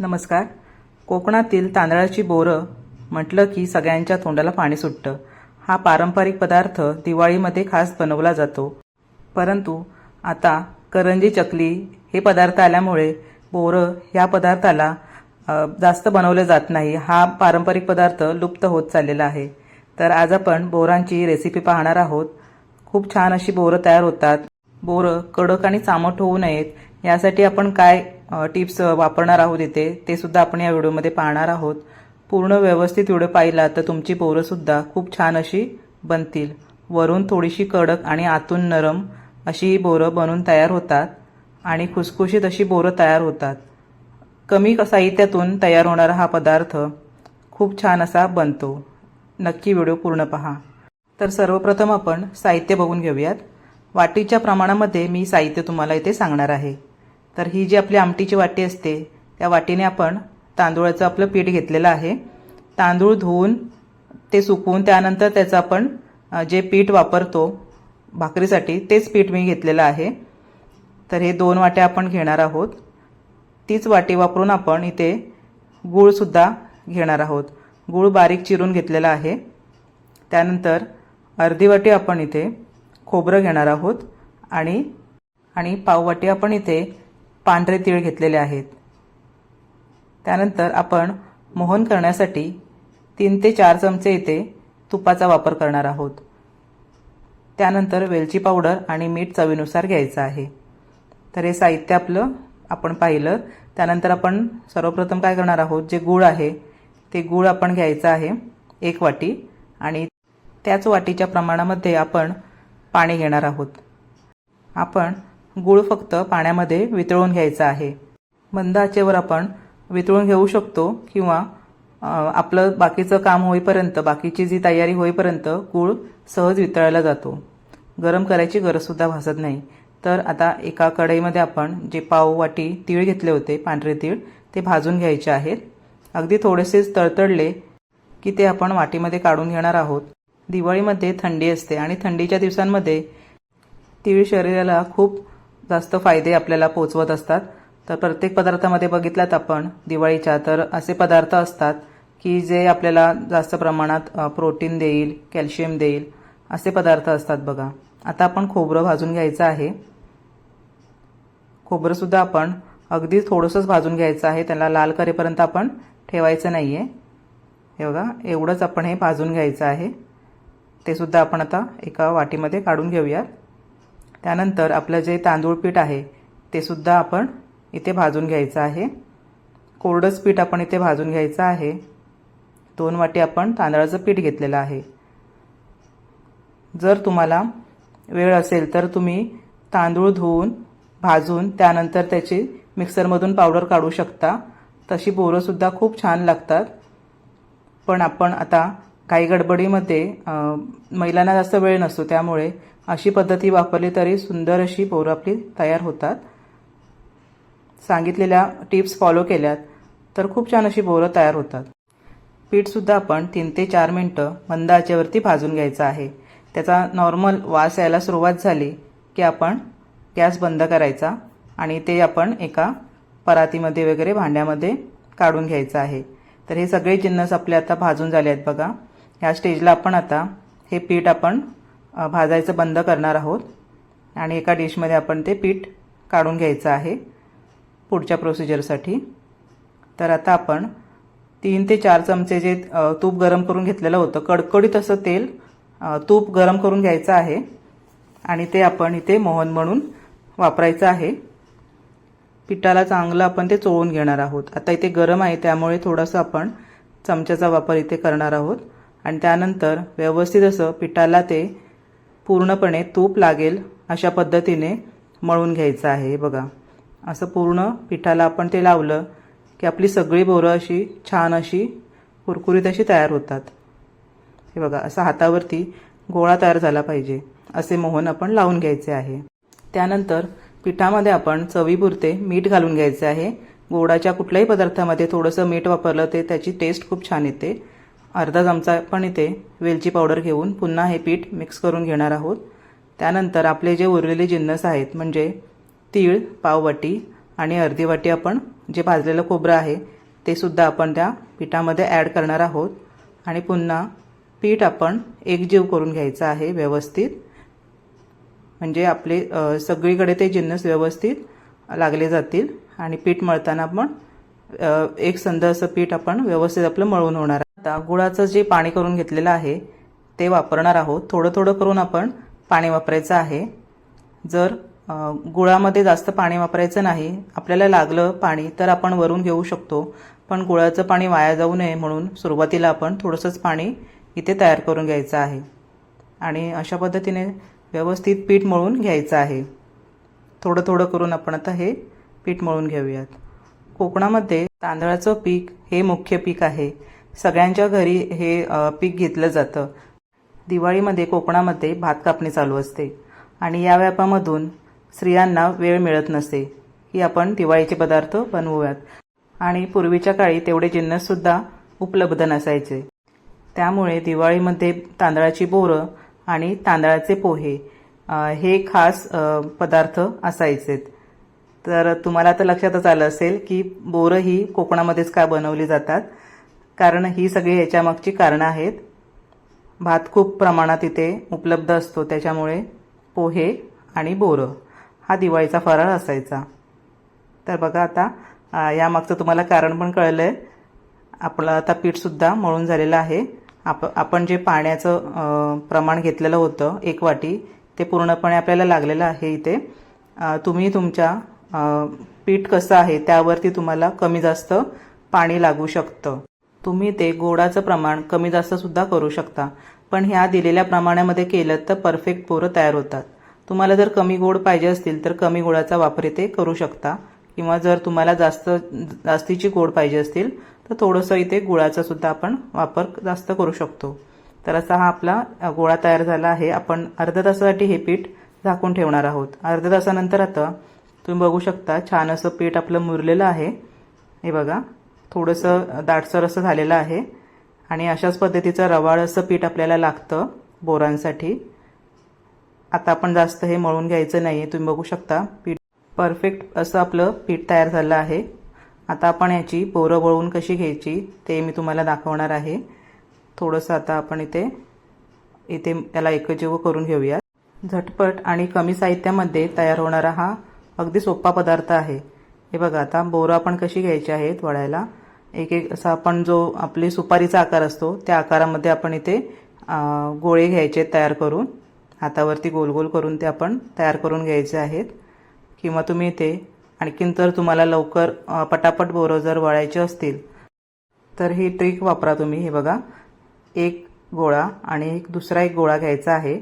नमस्कार. कोकणातील तांदळाची बोरं म्हटलं की सगळ्यांच्या तोंडाला पाणी सुटतं. हा पारंपरिक पदार्थ दिवाळीमध्ये खास बनवला जातो. परंतु आता करंजी चकली हे पदार्थ आल्यामुळे बोरं ह्या पदार्थाला जास्त बनवलं जात नाही. हा पारंपरिक पदार्थ लुप्त होत चाललेला आहे. तर आज आपण बोरांची रेसिपी पाहणार आहोत. खूप छान अशी बोरं तयार होतात. बोरं कडक आणि चामट होऊ नयेत. यासाठी आपण काय टिप्स वापरणार आहोत इथे ते सुद्धा आपण या व्हिडिओमध्ये पाहणार आहोत. पूर्ण व्यवस्थित व्हिडिओ पाहिला तर तुमची पोरंसुद्धा खूप छान अशी बनतील. वरून थोडीशी कडक आणि आतून नरम अशी ही बोरं बनून तयार होतात आणि खुसखुशीत अशी बोरं तयार होतात. कमी साहित्यातून तयार होणारा हा पदार्थ खूप छान असा बनतो. नक्की व्हिडिओ पूर्ण पहा. तर सर्वप्रथम आपण साहित्य बघून घेऊयात. वाटीच्या प्रमाणामध्ये मी साहित्य तुम्हाला इथे सांगणार आहे. तर ही जी आपली आमटीची वाटी असते त्या वाटीने आपण तांदूळाचं आपलं पीठ घेतलेलं आहे. तांदूळ धुवून ते सुकवून त्यानंतर त्याचं आपण जे पीठ वापरतो भाकरीसाठी तेच पीठ मी घेतलेलं आहे. तर हे दोन वाट्या आपण घेणार आहोत. तीच वाटी वापरून आपण इथे गूळसुद्धा घेणार आहोत. गूळ बारीक चिरून घेतलेला आहे. त्यानंतर अर्धी वाटी आपण इथे खोबरं घेणार आहोत आणि आणि पाववाटी आपण इथे पांढरे तीळ घेतलेले आहेत. त्यानंतर आपण मोहन करण्यासाठी तीन ते चार चमचे इथे तुपाचा वापर करणार आहोत. त्यानंतर वेलची पावडर आणि मीठ चवीनुसार घ्यायचं आहे. तर हे साहित्य आपलं आपण पाहिलं. त्यानंतर आपण सर्वप्रथम काय करणार आहोत? जे गूळ आहे ते गूळ आपण घ्यायचं आहे एक वाटी आणि त्याच वाटीच्या प्रमाणामध्ये आपण पाणी घेणार आहोत. आपण गूळ फक्त पाण्यामध्ये वितळून घ्यायचा आहे. मंद आचेवर आपण वितळून घेऊ शकतो किंवा आपलं बाकीचं काम होईपर्यंत बाकीची जी तयारी होईपर्यंत गूळ सहज वितळायला जातो. गरम करायची गरजसुद्धा भासत नाही. तर आता एका कढईमध्ये आपण जे पाव वाटी तीळ घेतले होते पांढरे तीळ ते भाजून घ्यायचे आहेत. अगदी थोडेसेच तळतळले की ते आपण वाटीमध्ये काढून घेणार आहोत. दिवाळीमध्ये थंडी असते आणि थंडीच्या दिवसांमध्ये तीळ शरीराला खूप जास्त फायदे आपल्याला पोचवत असतात. तर प्रत्येक पदार्थामध्ये बघितलात आपण दिवाळीच्या तर असे पदार्थ असतात की जे आपल्याला जास्त प्रमाणात प्रोटीन देईल कॅल्शियम देईल असे पदार्थ असतात बघा. आता आपण खोबरं भाजून घ्यायचं आहे. खोबरंसुद्धा आपण अगदी थोडंसंच भाजून घ्यायचं आहे. त्याला लाल करेपर्यंत आपण ठेवायचं नाही आहे हे बघा एवढंच आपण हे भाजून घ्यायचं आहे. ते सुद्धा आपण आता एका वाटीमध्ये काढून घेऊया त्यानंतर आपलं जे तांदूळ पीठ आहे ते सुद्धा आपण इथे भाजून घ्यायचं आहे. कोरडंच पीठ आपण इथे भाजून घ्यायचं आहे. दोन वाटी आपण तांदळाचं पीठ घेतलेलं आहे. जर तुम्हाला वेळ असेल तर तुम्ही तांदूळ धुवून भाजून त्यानंतर त्याची मिक्सरमधून पावडर काढू शकता. तशी बोरंसुद्धा खूप छान लागतात. पण आपण आता काही गडबडीमध्ये महिलांना जास्त वेळ नसतो त्यामुळे अशी पद्धती वापरली तरी सुंदर अशी बोरं आपली तयार होतात. सांगितलेल्या टिप्स फॉलो केल्यात तर खूप छान अशी बोरं तयार होतात. पीठसुद्धा आपण तीन ते चार मिनटं मंद आचेवरती भाजून घ्यायचं आहे. त्याचा नॉर्मल वास यायला सुरुवात झाली की आपण गॅस बंद करायचा आणि ते आपण एका परातीमध्ये वगैरे भांड्यामध्ये काढून घ्यायचं आहे. तर हे सगळे जिन्नस आपले आता भाजून झाले आहेत बघा. ह्या स्टेजला आपण आता हे पीठ आपण भाजायचं बंद करणार आहोत. आणि एका डिशमध्ये आपण ते पीठ काढून घ्यायचं आहे पुढच्या प्रोसिजरसाठी. तर आता आपण तीन ते चार चमचे जे तूप गरम करून घेतलेलं होतं कडकडीत असं तेल तूप गरम करून घ्यायचं आहे. आणि ते आपण इथे मोहन म्हणून वापरायचं आहे. पिठाला चांगलं आपण ते चोळून घेणार आहोत. आता इथे गरम आहे त्यामुळे थोडंसं आपण चमच्याचा वापर इथे करणार आहोत. आणि त्यानंतर व्यवस्थित असं पिठाला ते पूर्णपणे तूप लागेल अशा पद्धतीने मळून घ्यायचं आहे हे बघा. असं पूर्ण पिठाला आपण ते लावलं की आपली सगळी बोरं अशी छान अशी कुरकुरीत अशी तयार होतात. हे बघा असं हातावरती गोळा तयार झाला पाहिजे असे मोहन आपण लावून घ्यायचे आहे. त्यानंतर पिठामध्ये आपण चवीपुरते मीठ घालून घ्यायचे आहे. गोडाच्या कुठल्याही पदार्थामध्ये थोडंसं मीठ वापरलं ते त्याची टेस्ट खूप छान येते. अर्धा चमचा पण इथे वेलची पावडर घेऊन पुन्हा हे पीठ मिक्स करून घेणार आहोत. त्यानंतर आपले जे उरलेले जिन्नस आहेत म्हणजे तीळ पाववाटी आणि अर्धी वाटी आपण जे भाजलेलं खोबरं आहे ते सुद्धा आपण त्या पिठामध्ये ॲड करणार आहोत. आणि पुन्हा पीठ आपण एकजीव करून घ्यायचं आहे व्यवस्थित. म्हणजे आपले सगळीकडे ते जिन्नस व्यवस्थित लागले जातील आणि पीठ मळताना पण एक संध असं पीठ आपण व्यवस्थित आपलं मळून होणार आता गुळाचं जे पाणी करून घेतलेलं आहे ते वापरणार आहोत. थोडं थोडं करून आपण पाणी वापरायचं आहे. जर गुळामध्ये जास्त पाणी वापरायचं नाही आपल्याला लागलं पाणी तर आपण वरून घेऊ शकतो. पण गुळाचं पाणी वाया जाऊ नये म्हणून सुरुवातीला आपण थोडंसंच पाणी इथे तयार करून घ्यायचं आहे. आणि अशा पद्धतीने व्यवस्थित पीठ मळून घ्यायचं आहे. थोडं थोडं करून आपण आता हे पीठ मळून घेऊयात. कोकणामध्ये तांदळाचं पीक हे मुख्य पीक आहे. सगळ्यांच्या घरी हे पीक घेतलं जातं. दिवाळीमध्ये कोकणामध्ये भात कापणी चालू असते. आणि या व्यापामधून स्त्रियांना वेळ मिळत नसते. की आपण दिवाळीचे पदार्थ बनवूयात. आणि पूर्वीच्या काळी तेवढे जिन्नससुद्धा उपलब्ध नसायचे. त्यामुळे दिवाळीमध्ये तांदळाची बोरं आणि तांदळाचे पोहे हे खास पदार्थ असायचेत तर तुम्हाला तर लक्षातच आलं असेल की बोरं ही कोकणामध्येच का बनवली जातात? कारण ही सगळी ह्याच्यामागची कारणं आहेत. भात खूप प्रमाणात इथे उपलब्ध असतो त्याच्यामुळे पोहे आणि बोरं हा दिवाळीचा फराळ असायचा. तर बघा आता यामागचं तुम्हाला कारण पण कळलं आहे आपलं आता पीठसुद्धा मळून झालेलं आहे. आप आपण जे पाण्याचं प्रमाण घेतलेलं होतं एक वाटी ते पूर्णपणे आपल्याला लागलेलं आहे इथे. तुम्ही तुमच्या पीठ कसं आहे त्यावरती तुम्हाला कमी जास्त पाणी लागू शकतं. तुम्ही ते गोडाचं प्रमाण कमी जास्त सुद्धा करू शकता. पण ह्या दिलेल्या प्रमाणामध्ये केलं तर परफेक्ट पोरं तयार होतात. तुम्हाला जर कमी गोड पाहिजे असतील तर कमी गोडाचा वापर इथे करू शकता. किंवा जर तुम्हाला जास्त जास्तीची गोड पाहिजे असतील तर थोडंसं इथे गुळाचा सुद्धा आपण वापर जास्त करू शकतो. तर असा हा आपला गोळा तयार झाला आहे. आपण अर्ध्या तासासाठी हे पीठ झाकून ठेवणार आहोत. अर्ध्या तासानंतर आता तुम्ही बघू शकता छान असं पीठ आपलं मुरलेलं आहे. हे बघा. थोडंसं दाटसर असं झालेलं आहे. आणि अशाच पद्धतीचं रवाळ असं पीठ आपल्याला लागतं बोरांसाठी. आता आपण जास्त हे मळून घ्यायचं नाही आहे तुम्ही बघू शकता. पीठ परफेक्ट असं आपलं पीठ तयार झालं आहे. आता आपण याची बोरं वळून कशी घ्यायची ते मी तुम्हाला दाखवणार आहे. थोडंसं आता आपण इथे इथे त्याला एकजीव करून घेऊयात. झटपट आणि कमी साहित्यामध्ये तयार होणारा हा अगदी सोपा पदार्थ आहे. हे बघा आता बोरं आपण कशी घ्यायची आहेत वळायला. एक एक असा आपण जो आपली सुपारीचा आकार असतो त्या आकारामध्ये आपण इथे गोळे घ्यायचे तयार करून हातावरती गोल गोल करून ते आपण तयार करून घ्यायचे आहेत. किंवा तुम्ही इथे आणखीन तर तुम्हाला लवकर पटापट बोरं जर वळायचे असतील तर ही ट्रिक वापरा तुम्ही. हे बघा एक गोळा आणि एक दुसरा एक गोळा घ्यायचा आहे.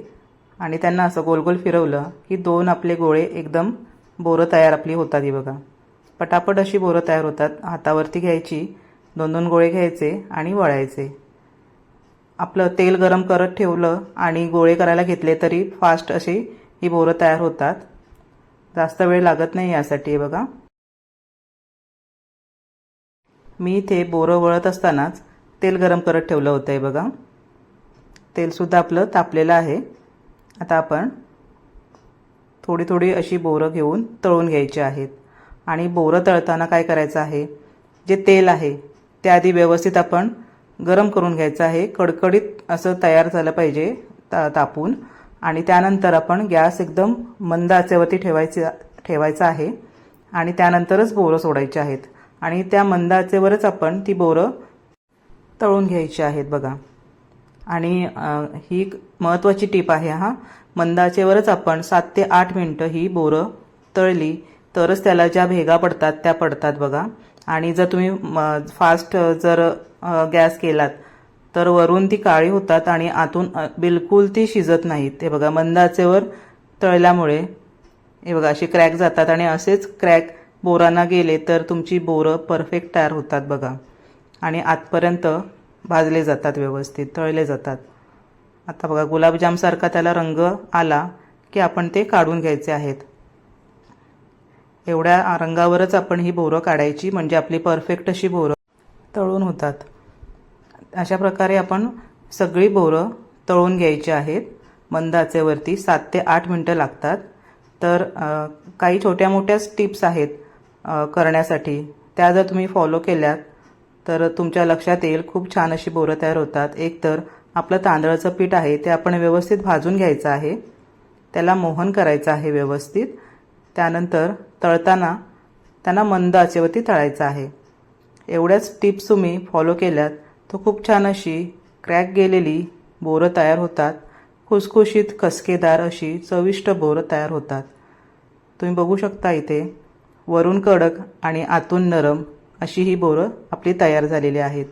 आणि त्यांना असं गोल गोल फिरवलं की दोन आपले गोळे एकदम बोरं तयार आपली होतात. ही बघा. पटापट अशी बोरं तयार होतात. हातावरती घ्यायची दोन दोन गोळे घ्यायचे आणि वळायचे. आपलं तेल गरम करत ठेवलं आणि गोळे करायला घेतले तरी फास्ट अशी ही बोरं तयार होतात. जास्त वेळ लागत नाही यासाठी बघा. मी इथे बोरं वळत असतानाच तेल गरम करत ठेवलं होतं आहे बघा. तेलसुद्धा आपलं तापलेलं आहे. आता आपण थोडी थोडी अशी बोरं घेऊन तळून घ्यायची आहेत. आणि बोरं तळताना काय करायचं आहे? जे तेल आहे ते आधी व्यवस्थित आपण गरम करून घ्यायचं आहे. कडकडीत असं तयार झालं पाहिजे ता तापून. आणि त्यानंतर आपण गॅस एकदम मंद आचेवरती ठेवायचे ठेवायचा आहे. आणि त्यानंतरच बोरं सोडायची आहेत. आणि त्या मंद आचेवरच आपण ती बोरं तळून घ्यायची आहेत बघा. आणि ही एक महत्त्वाची टीप आहे हा. मंदाचेवरच आपण सात ते आठ मिनटं ही बोरं तळली तरच त्याला ज्या भेगा पडतात त्या पडतात बघा. आणि जर तुम्ही फास्ट जर गॅस केलात तर वरून ती काळी होतात आणि आतून बिलकुल ती शिजत नाहीत. हे बघा मंदाचेवर तळल्यामुळे हे बघा असे क्रॅक जातात आणि असेच क्रॅक बोरांना गेले तर तुमची बोरं परफेक्ट तयार होतात बघा. आणि आतपर्यंत भाजले जातात व्यवस्थित तळले जातात. आता बघा गुलाबजामसारखा त्याला रंग आला की आपण ते काढून घ्यायचे आहेत. एवढ्या रंगावरच आपण ही बोरं काढायची म्हणजे आपली परफेक्ट अशी बोरं तळून होतात. अशा प्रकारे आपण सगळी बोरं तळून घ्यायची आहेत. मंद आचेवरती सात ते आठ मिनटं लागतात. तर काही छोट्या मोठ्या टिप्स आहेत करण्यासाठी. त्या जर तुम्ही फॉलो केल्यात तर तुमच्या लक्षात येईल खूप छान अशी बोरं तयार होतात. एक तर आपलं तांदळाचं पीठ आहे ते आपण व्यवस्थित भाजून घ्यायचं आहे. त्याला मोहन करायचं आहे व्यवस्थित. त्यानंतर तळताना त्यांना मंद आचेवरती तळायचं आहे. एवढ्याच टिप्स तुम्ही फॉलो केल्यात तर खूप छान अशी क्रॅक गेलेली बोरं तयार होतात. खुसखुशीत कसकेदार अशी चविष्ट बोरं तयार होतात. तुम्ही बघू शकता इथे वरून कडक आणि आतून नरम अशी ही बोरं आपली तयार झालेली आहेत.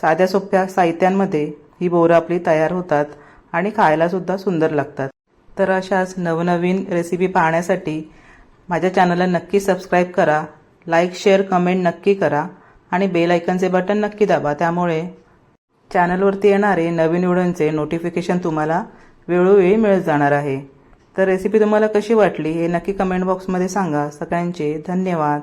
साध्या सोप्या साहित्यांमध्ये ही बोरं आपली तयार होतात आणि खायलासुद्धा सुंदर लागतात. तर अशाच नवनवीन रेसिपी पाहण्यासाठी माझ्या चॅनलला नक्की सबस्क्राईब करा लाईक शेअर कमेंट नक्की करा आणि बेल आयकनचे बटन नक्की दाबा. त्यामुळे चॅनलवरती येणारे नवीन व्हिडिओंचे नोटिफिकेशन तुम्हाला वेळोवेळी मिळत जाणार आहे. तर रेसिपी तुम्हाला कशी वाटली हे नक्की कमेंट बॉक्समध्ये सांगा. सगळ्यांचे धन्यवाद.